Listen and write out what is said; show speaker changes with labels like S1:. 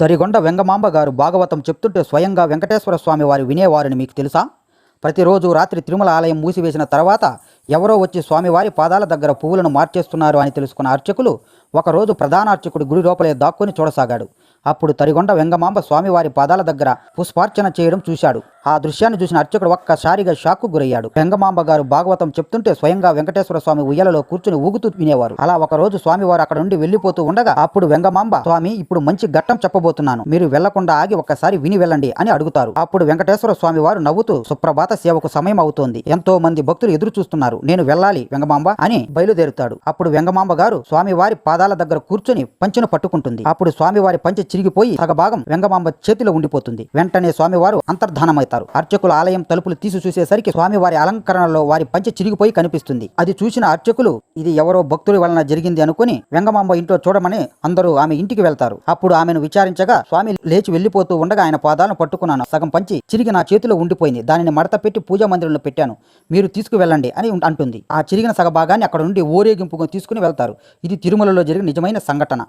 S1: తరిగొండ వెంగమాంబ గారు భాగవతం చెప్తుంటే స్వయంగా వెంకటేశ్వర స్వామి వారు వినేవారని మీకు తెలుసా? ప్రతిరోజు రాత్రి తిరుమల ఆలయం మూసివేసిన తర్వాత ఎవరో వచ్చి స్వామివారి పాదాల దగ్గర పువ్వులను మార్చేస్తున్నారు అని తెలుసుకున్న అర్చకులు ఒకరోజు ప్రధానార్చకుడు గుడి లోపలే దాక్కుని చూడసాగాడు. అప్పుడు తరిగొండ వెంగమాంబ స్వామివారి పాదాల దగ్గర పుష్పార్చన చేయడం చూశాడు. ఆ దృశ్యాన్ని చూసిన అర్చకుడు ఒక్కసారిగా షాక్కు గురయ్యాడు. వెంగమాంబ గారు భాగవతం చెప్తుంటే స్వయంగా వెంకటేశ్వర స్వామి ఉయ్యలలో కూర్చుని ఊగుతూ వినేవారు. అలా ఒక రోజు స్వామివారు అక్కడ నుండి వెళ్ళిపోతూ ఉండగా అప్పుడు వెంగమాంబ స్వామి ఇప్పుడు మంచి ఘట్టం చెప్పబోతున్నాను. మీరు వెళ్ళకుండా ఆగి ఒక్కసారి విని వెళ్ళండి అని అడుగుతారు. అప్పుడు వెంకటేశ్వర స్వామి వారు నవ్వుతూ సుప్రభాత సేవకు సమయం అవుతోంది. ఎంతో మంది భక్తులు ఎదురు చూస్తున్నారు. నేను వెళ్ళాలి వెంగమాంబ అని బయలుదేరుతాడు. అప్పుడు వెంగమాంబ గారు స్వామివారి పాదాల దగ్గర కూర్చొని పంచెను పట్టుకుంటుంది. అప్పుడు స్వామివారి పంచె చిరిగిపోయి సగభాగం వెంగమాంబ చేతిలో ఉండిపోతుంది. వెంటనే స్వామివారు అంతర్ధానమవుతారు. అర్చకులు ఆలయం తలుపులు తీసి చూసేసరికి స్వామివారి అలంకరణలో వారి పంచె చిరిగిపోయి కనిపిస్తుంది. అది చూసిన అర్చకులు ఇది ఎవరో భక్తుడి వలన జరిగింది అనుకుని వెంగమాంబ ఇంట్లో చూడమని అందరూ ఆమె ఇంటికి వెళ్తారు. అప్పుడు ఆమెను విచారించగా స్వామి లేచి వెళ్ళిపోతూ ఉండగా ఆయన పాదాలను పట్టుకున్నాను. సగం పంచి చిరిగి నా చేతిలో ఉండిపోయింది. దానిని మడత పెట్టి పూజా మందిరంలో పెట్టాను. మీరు తీసుకువెళ్ళండి అని అంటుంది. ఆ చిరిగిన సగభాగాన్ని అక్కడ నుండి ఊరేగింపుగా తీసుకుని వెళ్తారు. ఇది తిరుమలలో జరిగిన నిజమైన సంఘటన.